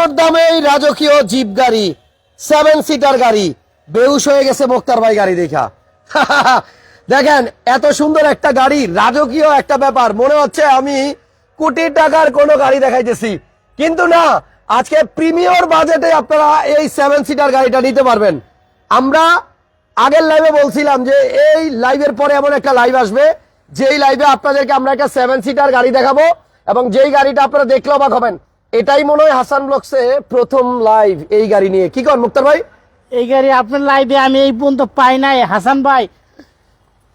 Premier দামে এই রাজকীয় জিপ গাড়ি? সেভেন সিটার গাড়ি। বেউস হয়ে গেছে মোক্তার ভাই গাড়ি দেখা। দেখেন, এত সুন্দর একটা গাড়ি, রাজকীয় একটা ব্যাপার। মনে হচ্ছে আমি কোটি টাকার কোনো গাড়ি দেখাইতেছি। কিন্তু না, আজকে প্রিমিয়র বাজেটে আপনারা এই সেভেন সিটার গাড়িটা নিতে পারবেন। আমরা আগের লাইভে বলছিলাম যে এই লাইভের পরে এমন একটা লাইভ আসবে। যেই লাইভে আপনাদেরকে আমরা একটা সেভেন সিটার গাড়ি দেখাবো এবং যেই গাড়িটা আপনারা দেখলে অবাক হবেন। এটাই মনে হয় হাসান ব্লগসে প্রথম লাইভ এই গাড়ি নিয়ে। কি কর মুক্তার ভাই? এই গাড়ি আপনার লাইভে আমি এই পর্যন্ত পাই নাই। হাসান ভাই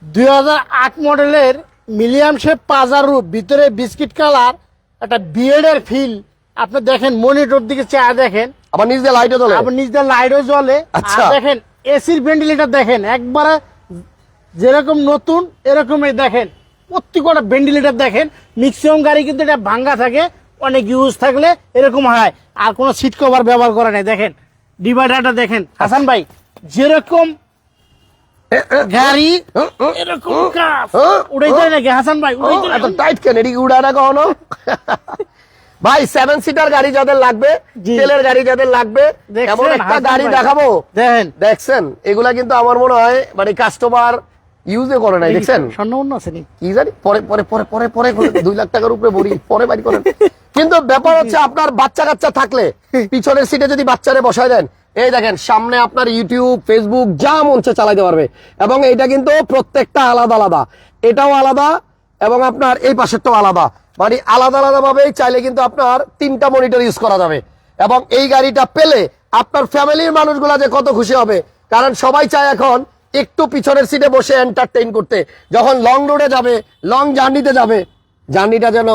দুই হাজার আট মডেলের মিলিয়াম শেপ পাজারু ভিতরে বিস্কিট কালার একটা বিয়েডের ফিল আপনি দেখেন মনিটর দিকে চেয়ার দেখেন। আবার নিজ দিয়ে লাইটে তোলে আবার নিজের লাইটও জ্বলে। আচ্ছা। দেখেন এসির ভেন্টিলেটার দেখেন একবারে যেরকম নতুন এরকমই দেখেন। প্রত্যেকটা ভেন্টিলেটার দেখেন। ম্যাক্সিমাম গাড়ি কিন্তু এটা ভাঙ্গা থাকে। অনেক ইউজ থাকলে এরকম হয়। আর কোনো সিট কভার ব্যবহার করা নেই। দেখেন ডিভাইডারটা দেখেন। হাসান ভাই যেরকম গাড়ি এরকম কাজ উড়াই নাকি? হাসান ভাই এত টাইট কেন? এদিকে উড়া না কখনো? ভাই সেভেন সিটার গাড়ি যাদের লাগবে তেলের গাড়ি যাদের লাগবে দেখছেন, এমন একটা গাড়ি দেখাবো। দেখেন। দেখছেন? এগুলা কিন্তু আমার মনে হয় মানে কাস্টমার ইউজে করে নাই দেখছেন? স্বর্ণ অন্য আছে কি জানি? পরে পরে পরে পরে পরে দুই লাখ টাকার উপরে ভরি পরে বাড়ি করেন। কিন্তু ব্যাপার হচ্ছে আপনার বাচ্চা কাচ্চা থাকলে পিছনের সিটে যদি বাচ্চারে বসায় দেন, এই দেখেন, সামনে আপনার ইউটিউব ফেসবুক যা মঞ্চে চালাইতে পারবে। এবং এটা কিন্তু প্রত্যেকটা আলাদা আলাদা। এটাও আলাদা এবং আপনার এই পাশেরটাও আলাদা। মানে আলাদা আলাদা ভাবে চাইলে কিন্তু আপনার তিনটা মনিটর ইউজ করা যাবে। এবং এই গাড়িটা পেলে আপনার ফ্যামিলির মানুষগুলা যে কত খুশি হবে। কারণ সবাই চায় এখন একটু পিছনের সিটে বসে এন্টারটেইন করতে। যখন লং রোডে যাবে লং জার্নিতে যাবে জার্নিটা যেন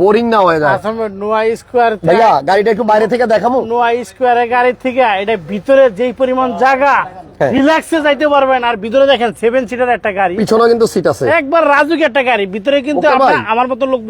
বোরিং না হয়ে যায়। ভাই নোয়া স্কোয়ার ভাইয়া গাড়িটা একটু বাইরে থেকে দেখাবো? নোয়া স্কোয়ারের গাড়ি থেকে এটা ভিতরে যেই পরিমাণ জায়গা হ্যাঁ। রিল্যাক্সে যাইতে পারবেন। আর ভিতরে দেখেন সেভেন সিটার একটা গাড়ি। পিছনে কিন্তু সিট আছে। একবার রাজুক একটা গাড়ি। ভিতরে কিন্তু আমার মতো লোক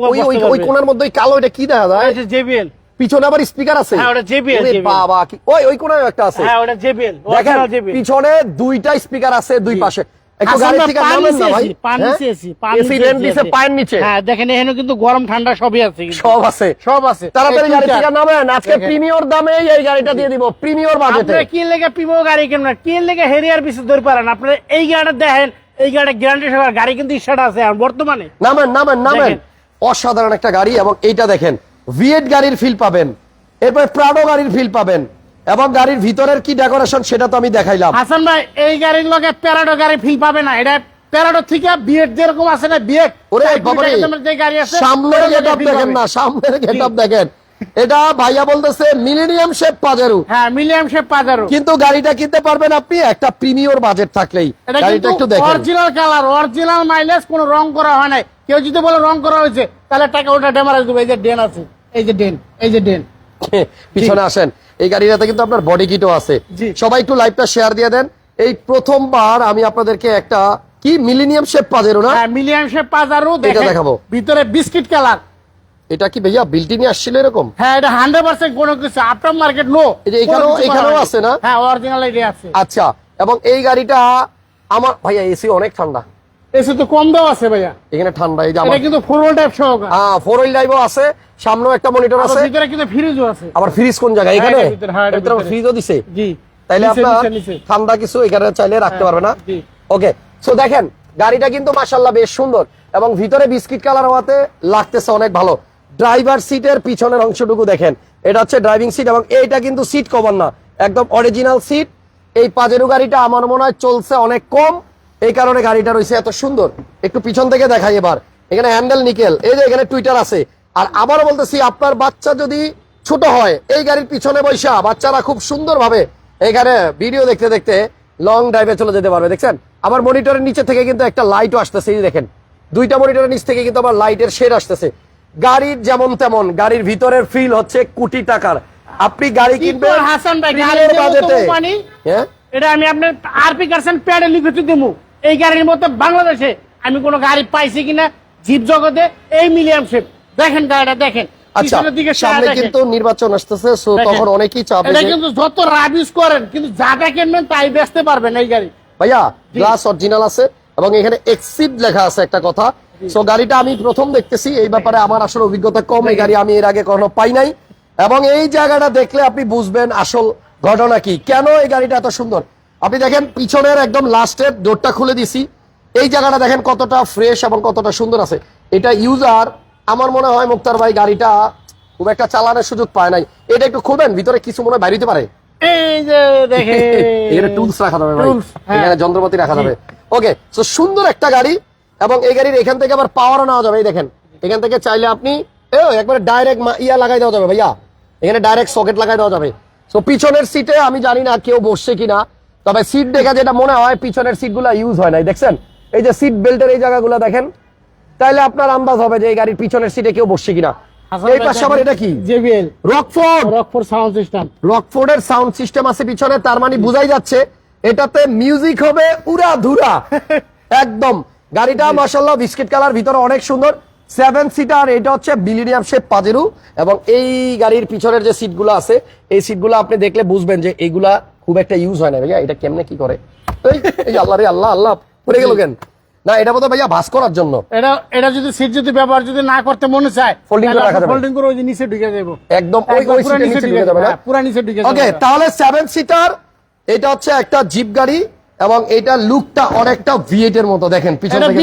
ওই কোণার মধ্যে ওই কালো এটা কি দেখা যায়? এটা জেবিএল পিছনে আবার স্পিকার আছে। হ্যাঁ, ওটা ওরে বাবা কি ওই ওই কোণায় একটা আছে। হ্যাঁ ওটা জেবিএল দেখেন জেবিএল পিছনে দুইটা স্পিকার আছে দুই পাশে। একটু গাড়ি থেকে নামেন না ভাই এসি, পান হ্যাঁ? এসি, পান এসি নিচে ভেন্ট এসি দিছে পায়ের নিচে। হ্যাঁ দেখেন এখানে কিন্তু গরম ঠান্ডা সবই আছে সব আছে সব আছে। তাড়াতাড়ি এই গাড়ি থেকে নামেন আজকে দেখেন। প্রিমিয়র দামে এই গাড়িটা দিয়ে দিব প্রিমিয়র বাজেটে। আপনারা কি লেগে পিমো গাড়ি কেমন কি লেগে হেরিয়ার পিছিয়ে ধরে পারেন। আপনারা এই গাড়িটা দেখেন এই গাড়িটা গ্যারান্টি সহ গাড়ি কিন্তু আছে আর বর্তমানে। নামেন নামেন নামেন। অসাধারণ একটা গাড়ি এবং এইটা দেখেন ভিয়েট গাড়ির ফিল পাবেন এরপর প্রাডো গাড়ির ফিল পাবেন। এবং গাড়ির ভিতরের কি ডেকোরেশন সেটা তো আমি দেখাইলাম। হাসান ভাই এই গাড়ির লগে প্যারাডো গাড়ি ফিল পাবে না। এটা প্যারাডো থেকে বিয়েট যেরকম আছে না বিয়েট ওরে বাবারে যে গাড়ি আছে সামনের গেটআপ দেখেন। না সামনের গেটআপ দেখেন। এটা ভাইয়া বলতেছে মিলেনিয়াম শেপ পাজারু হ্যাঁ মিলিয়াম শেপ পাজারো কিন্তু গাড়িটা কিনতে পারবেন আপনি একটা প্রিমিয়র বাজেট থাকলেই। গাড়িটা একটু দেখেন। অরিজিনাল কালার অরিজিনাল মাইলেজ কোনো রং করা হয় নাই। কেউ যদি বলে রং করা হয়েছে তাহলে টাকা ওটা ডেমারেজ দেবো। এই যে ডেন আছে এই যে ডেন এই যে ডেন পিছনে আসেন। এই গাড়িটাতে কিন্তু আপনার বডি কিটও আছে। সবাই একটু লাইভটা শেয়ার দিয়ে দেন। এই প্রথমবার আমি আপনাদেরকে একটা কি মিলেনিয়াম শেপ পাজেরো না? হ্যাঁ মিলিয়াম শেপ পাজারো এটা দেখাবো। ভিতরে বিস্কিট কালার এটা কি ভাইয়া বিল্টি নিয়ে আসছিল এরকম? হ্যাঁ এটা হান্ড্রেড পার্সেন্ট কোনো কিছু আফটার মার্কেট নো এই যে এখানেও- এখানেও আছে না? হ্যাঁ অরিজিনাল এটি আছে। আচ্ছা এবং এই গাড়িটা আমার ভাইয়া এসি অনেক ঠান্ডা। এসে তো কম দাম আছে ভাইয়া। এখানে ঠান্ডা এই যে এটা কিন্তু ফোর ওয়াল টাইপ সহকার। হ্যাঁ ফোর হুইল ড্রাইভও আছে সামনেও একটা মনিটর আছে। ভিতরে কিন্তু ফ্রিজও আছে। আবার ফ্রিজ কোন জায়গায়? এখানে? ভিতরে, হ্যাঁ, এটার ভিতরে। ফ্রিজও দিছে? জি। তাইলে আপনার। ঠান্ডা কিছু এখানে চাইলে রাখতে পারবে না? ওকে সো দেখেন গাড়িটা কিন্তু মাসাল্লাহ বেশ সুন্দর এবং ভিতরে বিস্কিট কালার হওয়াতে লাগতেছে অনেক ভালো। ড্রাইভার সিটের পিছনের অংশটুকু দেখেন। এটা হচ্ছে ড্রাইভিং সিট এবং এইটা কিন্তু সিট কভার না একদম অরিজিনাল সিট এই পাজেরু গাড়িটা আমার মনে হয় চলছে অনেক কম। এই কারণে গাড়িটা রয়েছে এত সুন্দর। একটু পিছন থেকে দেখাই এবার। এখানে হ্যান্ডেল নিকেল এই যে এখানে টুইটার আছে। আর আবারও বলতেছি আপনার বাচ্চা যদি ছোট হয় এই গাড়ির পিছনে বৈশা বাচ্চারা খুব সুন্দর ভাবে এখানে ভিডিও দেখতে দেখতে লং ড্রাইভে চলে যেতে পারবে দেখছেন? আবার মনিটরের নিচে থেকে কিন্তু একটা লাইটও আসতেছে এই দেখেন। দুইটা মনিটরের নিচ থেকে কিন্তু আবার লাইটের শেড আসতেছে। গাড়ির যেমন তেমন গাড়ির ভিতরের ফিল হচ্ছে কোটি টাকার। আপনি গাড়ি কিনবেন হাসান ভাই, গাড়ির বাজেটে। হ্যাঁ? এটা আমি আপনার আরপি কারসেন প্যাডে লিখে দেবো এই গাড়ির মধ্যে বাংলাদেশে আমি কোনো গাড়ি পাইছি কিনা জীব জগতে এই মিলিয়াম শেপ। দেখেন গাড়িটা দেখেন। আচ্ছা সামনে কিন্তু নির্বাচন আসতেছে সো তখন অনেকেই চাবে এটা কিন্তু যত রাবিস করেন কিন্তু যাটা কিনবেন তাই বেচতে পারবেন এই গাড়ি। ভাইয়া গ্লাস অরিজিনাল আছে এবং এখানে এক্সিড লেখা আছে একটা কথা। সো গাড়িটা আমি প্রথম দেখতেছি এই ব্যাপারে আমার আসলে অভিজ্ঞতা কম এই গাড়ি আমি এর আগে কখনো পাই নাই। এবং এই জায়গাটা দেখলে আপনি বুঝবেন আসল ঘটনা কি। কেন এই গাড়িটা এত সুন্দর? আপনি দেখেন পিছনের একদম লাস্টের ডোরটা খুলে দিছি। এই জায়গাটা দেখেন কতটা ফ্রেশ এবং কতটা সুন্দর আছে। এটা ইউজার আমার মনে হয় মুক্তার ভাই গাড়িটা খুব একটা চালানোর সুযোগ পায় নাই। এটা একটু খুলবেন ভিতরে কিছু মনে হয় বাইরে পারে। এই যে দেখে টুলস রাখা যাবে ভাই। হ্যাঁ। এখানে যন্ত্রপাতি রাখা যাবে। ওকে তো সুন্দর একটা গাড়ি এবং এই গাড়ির এখান থেকে আবার পাওয়ারও নেওয়া যাবে। এই দেখেন এখান থেকে চাইলে আপনি একবারে ডাইরেক্ট ইয়া লাগাই দেওয়া যাবে ভাইয়া। এখানে ডাইরেক্ট সকেট লাগাই দেওয়া যাবে। তো পিছনের সিটে আমি জানি না কেউ বসছে কিনা। তবে সিট দেখা যেটা মনে হয় পিছনের সিটগুলো ইউজ হয় নাই দেখছেন? এই যে সিট বেল্টের এই জায়গাগুলো দেখেন তাইলে আপনার আন্দাজ হবে যে এই গাড়ির পিছনের সিটে কেউ বসছে কিনা। এই পাশে আবার এটা কি? জেবিএল রকফোর্ড রকফোর সাউন্ড সিস্টেম রকফোর্ডের সাউন্ড সিস্টেম আছে পিছনে তার মানে বুঝাই যাচ্ছে এটাতে মিউজিক হবে উড়া ধুরা একদম। গাড়িটা মাসাল্লাহ বিস্কিট কালার ভিতরে অনেক সুন্দর। সেভেন সিটার এটা হচ্ছে বিলিনিয়াম শেপ পাজেরু এবং এই গাড়ির পিছনের যে সিটগুলো আছে এই সিটগুলো আপনি দেখলে বুঝবেন যে এইগুলা খুব একটা ইউজ হয় না ভাইয়া এটা কেমনে কি করে? এই আল্লাহ রে আল্লাহ আল্লাহ পড়ে গেল কেন? না এটা বোধহয় ভাইয়া ভাস করার জন্য। এটা এটা যদি সিট যদি ব্যবহার যদি না করতে মনে চায় Folding করে রাখা যাবে। ফোল্ডিং করে ওই যে নিচে ঢুকে দেবো একদম ওই ওই সিটের নিচে ঢুকে যাবে না? হ্যাঁ, পুরা নিচে ঢুকে যাবে। ওকে তাহলে সেভেন সিটার এটা হচ্ছে একটা জিপ গাড়ি এবং এটা লুকটা অনেকটা ভিএট এর মতো দেখেন পিছন থেকে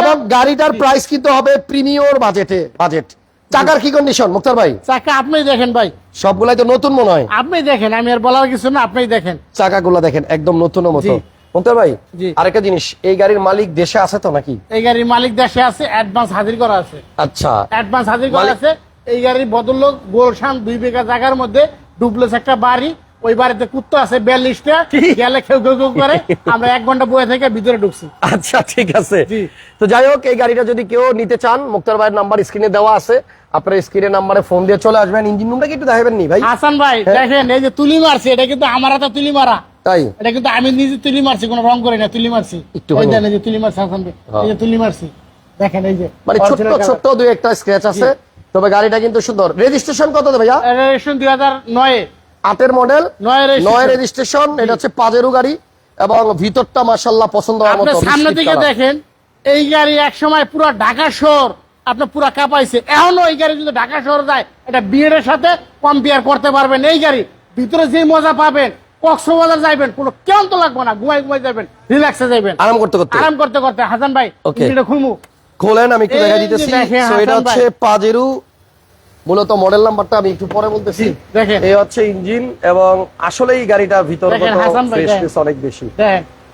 এবং গাড়িটার প্রাইস কিন্তু হবে প্রিমিয়র বাজেটে বাজেট চাকার কি কন্ডিশন মুক্তার ভাই? চাকা আপনি দেখেন ভাই। সবগুলাই তো নতুন মনে হয়। আপনি দেখেন আমি আর বলার কিছু না আপনি দেখেন। চাকাগুলো দেখেন একদম নতুন মতো। মুক্তার ভাই জি। আরেকটা জিনিস এই গাড়ির মালিক দেশে আছে তো নাকি? এই গাড়ির মালিক দেশে আছে অ্যাডভান্স হাজির করা আছে। আচ্ছা। অ্যাডভান্স হাজির করা আছে এই গাড়ির বদললোক গোলশান দুই বিঘা জায়গার মধ্যে ডুপ্লেস একটা বাড়ি ওই বাড়িতে কুত্তা আছে বিয়াল্লিশটা গেলে কেউ কেউ কেউ করে আমরা এক ঘণ্টা বয়ে থেকে ভিতরে ঢুকছি। আচ্ছা ঠিক আছে। তো যাই হোক এই গাড়িটা যদি কেউ নিতে চান মুক্তার ভাইয়ের নাম্বার স্ক্রিনে দেওয়া আছে। আপনার নাম্বারে ফোন দিয়ে চলে আসবেন। ইঞ্জিন রুমটা কি একটু দেখাবেন নি ভাই? হাসান ভাই হ্যাঁ। দেখেন এই যে তুলি মারছি এটা কিন্তু আমার হাতে তুলি মারা। তাই? এটা কিন্তু আমি নিজে তুলি মারছি কোনো রং করি না তুলি মারছি। এই যে তুলি মারছি হাসান ভাই হ্যাঁ। এই যে তুলি মারছি। দেখেন এই যে মানে ছোট্ট original ছোট্ট দুই একটা স্ক্র্যাচ আছে। তবে গাড়িটা কিন্তু সুন্দর। রেজিস্ট্রেশন কত দেবে ভাইয়া? রেজিস্ট্রেশন দুই হাজার নয়ে। আটের মডেল নয় রেজিস্ট্রেশন। এটা হচ্ছে পাজেরু গাড়ি এবং ভিতরটা মাশাল্লাহ পছন্দ হওয়ার মতো সামনে কালার। দেখেন এই গাড়ি এক সময় পুরো ঢাকা শহর আপনার পুরো কাঁপাইছে। এখনও এই গাড়ি যদি ঢাকা শহর যায় এটা বিয়ের সাথে কম্পেয়ার করতে পারবেন। এই গাড়ি ভিতরে যে মজা পাবেন কক্সবাজার যাইবেন কোনো লাগবে না ঘুমাই ঘুমাই যাবেন রিল্যাক্সে যাবেন আরাম করতে করতে? আরাম করতে করতে হাসান ভাই. এটা খুলমু খোলেন আমি একটু দেখা দিতেছি। এটা হচ্ছে পাজেরু মূলত মডেল নাম্বারটা আমি একটু পরে বলতেছি। দেখেন। এই হচ্ছে ইঞ্জিন এবং আসলে এই গাড়িটার ভিতর অনেক বেশি।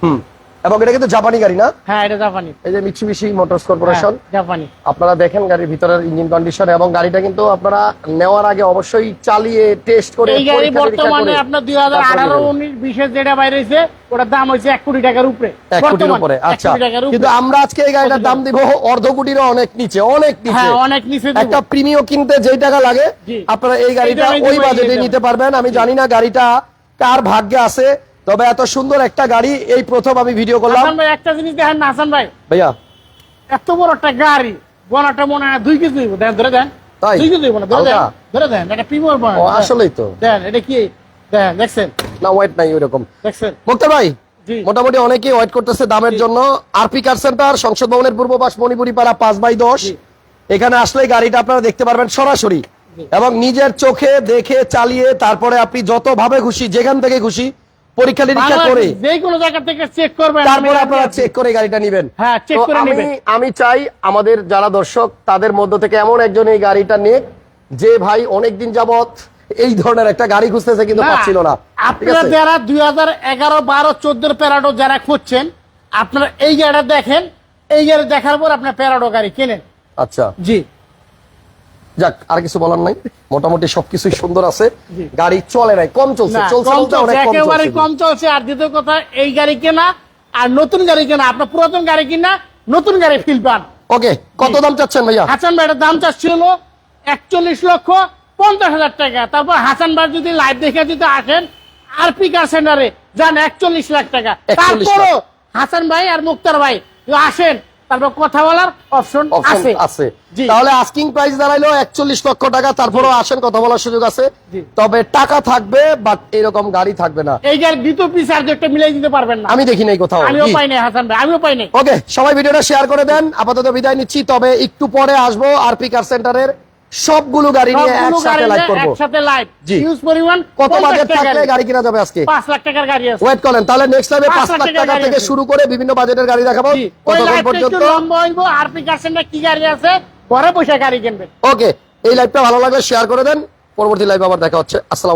হুম। এবং এটা কিন্তু জাপানি গাড়ি না? হ্যাঁ এটা জাপানি। এই যে মিৎসুবিশি মোটরস কর্পোরেশন জাপানি। আপনারা দেখেন গাড়ির ভিতরের ইঞ্জিন কন্ডিশন এবং গাড়িটা কিন্তু আপনারা নেওয়ার আগে অবশ্যই চালিয়ে টেস্ট করে এই গাড়ি বর্তমানে আপনার দুই হাজার তারপরে আঠারো নেবেন। উনিশ বিশের যেটা বাইরে হয়েছে ওটার দাম হয়েছে এক কোটি টাকার উপরে। এক কোটির উপরে আচ্ছা। কিন্তু আমরা আজকে এই গাড়িটার দাম দিব? অর্ধ কোটির অনেক নিচে অনেক নিচে। হ্যাঁ অনেক নিচে দিব। একটা প্রিমিয় কিনতে যেই টাকা লাগে। আপনারা এই গাড়িটা ওই বাজেটে নিতে পারবেন। আমি জানি না গাড়িটা কার ভাগ্যে আছে। তবে এত সুন্দর একটা গাড়ি এই প্রথম আমি ভিডিও করলাম। ভাই একটা জিনিস দেখেন না হাসান ভাই। ভাইয়া। এত বড় একটা গাড়ি বনাটা মনে হয় দুই কেজি দেন ধরে দেন। তাই? দুই কেজি হইব ধরে দেন ধরে দেন এটা প্রিমিয়ার বনা ও আসলেই তো। দেন এটা কি? দেন দেখছেন? না ওয়েট নাই ওইরকম। দেখছেন? মুক্তা ভাই মোটামুটি অনেকেই ওয়েট করতেছে দামের জন্য। আরপি কার সেন্টার সংসদ ভবনের পূর্ব পাশ মণিপুরি পাড়া পাঁচ বাই দশ। এখানে আসলে গাড়িটা আপনারা দেখতে পারবেন সরাসরি। এবং নিজের চোখে দেখে চালিয়ে তারপরে আপনি যত ভাবে খুশি যেখান থেকে খুশি পরীক্ষা নিরীক্ষা করে যে কোনো জায়গা থেকে চেক করবেন তারপরে আপনারা চেক করে গাড়িটা নিবেন। হ্যাঁ, করে আমি আমি চাই আমাদের যারা দর্শক তাদের মধ্য থেকে এমন একজন এই গাড়িটা নিয়ে যে ভাই অনেকদিন যাবত এই ধরনের একটা গাড়ি খুঁজতেছে কিন্তু পাচ্ছিল না। আপনারা যারা দুই হাজার এগারো বারো চোদ্দোর প্যারাডো যারা খুঁজছেন আপনারা এই গাড়িটা দেখেন এই গাড়ি দেখার পর আপনার প্যারাডো গাড়ি কেনেন। আচ্ছা। জি। যাক আর কিছু বলার নাই। মোটামুটি সবকিছুই সুন্দর আছে। গাড়ি চলে নাই কম চলছে চলছে একেবারে কম চলছে। আর দ্বিতীয় কথা এই গাড়ি কেনা আর নতুন গাড়ি কেনা আপনার পুরাতন গাড়ি কিনা নতুন গাড়ি ফিল পান। ওকে কত দাম চাচ্ছেন ভাইয়া? হাসান ভাইয়ের দাম চাচ্ছিল একচল্লিশ লক্ষ পঞ্চাশ হাজার টাকা। তারপর হাসান ভাই যদি লাইভ দেখে যদি আসেন আর পি কার সেন্টারে যান একচল্লিশ লাখ টাকা। 41 তারপরও হাসান ভাই আর মুক্তার ভাই আসেন তারপর কথা বলার অপশন আছে। আছে। তাহলে আস্কিং প্রাইস দাঁড়াইলো একচল্লিশ লক্ষ টাকা তারপরেও আসেন কথা বলার সুযোগ আছে। তবে টাকা থাকবে বাট এরকম গাড়ি থাকবে না। এই গাড়ি দ্বিতীয় পিস আর একটা মিলাই দিতে পারবেন না। আমি দেখি নাই কোথাও। আমিও। পাই নাই হাসান ভাই আমিও পাই নাই। ওকে সবাই ভিডিওটা শেয়ার করে দেন। আপাতত বিদায় নিচ্ছি তবে একটু পরে আসব আরপি কার সেন্টারের সবগুলো গাড়ি নিয়ে একসাথে লাইভ করব। একসাথে লাইভ জি। ইউজ পরিমাণ কত বাজেট থাকলে গাড়ি। কিনা যাবে আজকে? 5 লাখ টাকার গাড়ি আছে। ওয়েট করেন তাহলে নেক্সট টাইমে পাঁচ পাঁচ লাখ লাখ টাকা থেকে শুরু করে বিভিন্ন বাজেটের গাড়ি দেখাবো। কত একটু পর্যন্ত? লম্বা হইব আর পি না কি গাড়ি আছে? পরে পয়সা গাড়ি কিনবেন ওকে এই লাইভটা ভালো লাগলে শেয়ার করে দেন। পরবর্তী লাইভ আবার দেখা হচ্ছে। আসসালাম